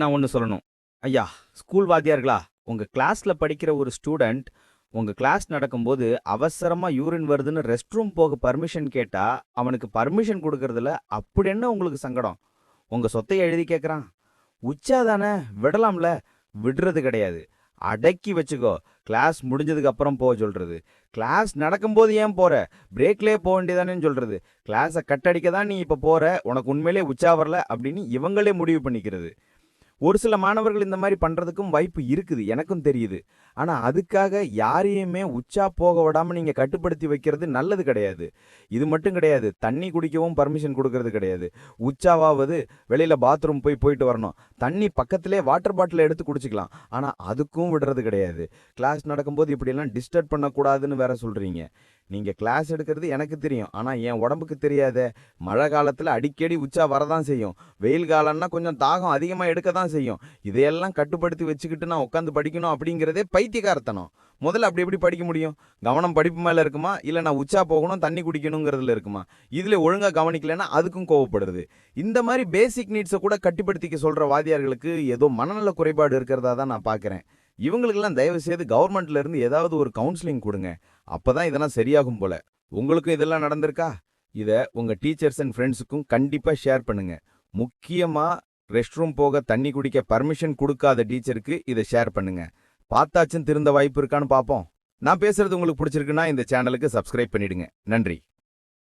நான் ஒன்று சொல்லணும். ஐயா ஸ்கூல் வாத்தியார்களா உங்கள் கிளாஸில் படிக்கிற ஒரு ஸ்டூடெண்ட் உங்கள் கிளாஸ் நடக்கும்போது அவசரமாக யூரின் வருதுன்னு ரெஸ்ட் ரூம் போக பர்மிஷன் கேட்டால் அவனுக்கு பர்மிஷன் கொடுக்கறதுல அப்படி என்ன உங்களுக்கு சங்கடம்? உங்கள் சொத்தையை எழுதி கேட்குறான் உச்சா தானே விடலாம்ல விடுறது கிடையாது. அடக்கி வச்சுக்கோ கிளாஸ் முடிஞ்சதுக்கு அப்புறம் போக சொல்கிறது கிளாஸ் நடக்கும்போது ஏன் போகிற பிரேக்லேயே போக வேண்டியதானேன்னு சொல்கிறது கிளாஸை கட்டடிக்க தான் நீ இப்போ போகிற உனக்கு உண்மையிலே உச்சா வரல அப்படின்னு இவங்களே முடிவு பண்ணிக்கிறது. ஒரு சில மாணவர்கள் இந்த மாதிரி பண்ணுறதுக்கும் வாய்ப்பு இருக்குது எனக்கும் தெரியுது. ஆனால் அதுக்காக யாரையுமே உச்சா போக விடாமல் நீங்கள் கட்டுப்படுத்தி வைக்கிறது நல்லது கிடையாது. இது மட்டும் கிடையாது தண்ணி குடிக்கவும் பர்மிஷன் கொடுக்கறது கிடையாது. உச்சாவாவது வெளியில் பாத்ரூம் போய் போயிட்டு வரணும். தண்ணி பக்கத்திலே வாட்டர் பாட்டில் எடுத்து குடிச்சிக்கலாம். ஆனால் அதுக்கும் விடுறது கிடையாது. கிளாஸ் நடக்கும்போது இப்படியெல்லாம் டிஸ்டர்ப் பண்ணக்கூடாதுன்னு வேற சொல்கிறீங்க நீங்கள் கிளாஸ் எடுக்கிறது எனக்கு தெரியும். ஆனால் என் உடம்புக்கு தெரியாத மழை காலத்தில் அடிக்கடி உச்சா வரதான் செய்யும். வெயில் காலம்னா கொஞ்சம் தாகம் அதிகமாக எடுக்க தான் செய்யும். இதையெல்லாம் கட்டுப்படுத்தி வச்சுக்கிட்டு நான் உட்காந்து படிக்கணும் அப்படிங்கிறதே பைத்தியக்காரத்தனம். முதல்ல அப்படி எப்படி படிக்க முடியும்? கவனம் படிப்பு மேலே இருக்குமா? இல்லை நான் உச்சா போகணும் தண்ணி குடிக்கணுங்கிறதுல இருக்குமா? இதில் ஒழுங்காக கவனிக்கலைன்னா அதுக்கும் கோவப்படுறது. இந்த மாதிரி பேசிக் நீட்ஸை கூட கட்டுப்படுத்திக்க சொல்கிற வாதியார்களுக்கு ஏதோ மனநல குறைபாடு இருக்கிறதா தான் நான் பார்க்குறேன். இவங்களுக்கெல்லாம் தயவு செய்து கவர்மெண்ட்ல இருந்து ஏதாவது ஒரு கவுன்சிலிங் கொடுங்க. அப்பதான் இதெல்லாம் சரியாகும் போல. உங்களுக்கும் இதெல்லாம் நடந்திருக்கா? இத உங்க டீச்சர்ஸ் அண்ட் ஃப்ரெண்ட்ஸுக்கும் கண்டிப்பா ஷேர் பண்ணுங்க. முக்கியமா ரெஸ்ட் ரூம் போக தண்ணி குடிக்க பர்மிஷன் கொடுக்காத டீச்சருக்கு இதை ஷேர் பண்ணுங்க. பார்த்தாச்சும் திருந்த வாய்ப்பு இருக்கான்னு பார்ப்போம் நான் பேசுறது உங்களுக்கு பிடிச்சிருக்குன்னா இந்த சேனலுக்கு சப்ஸ்கிரைப் பண்ணிடுங்க. நன்றி.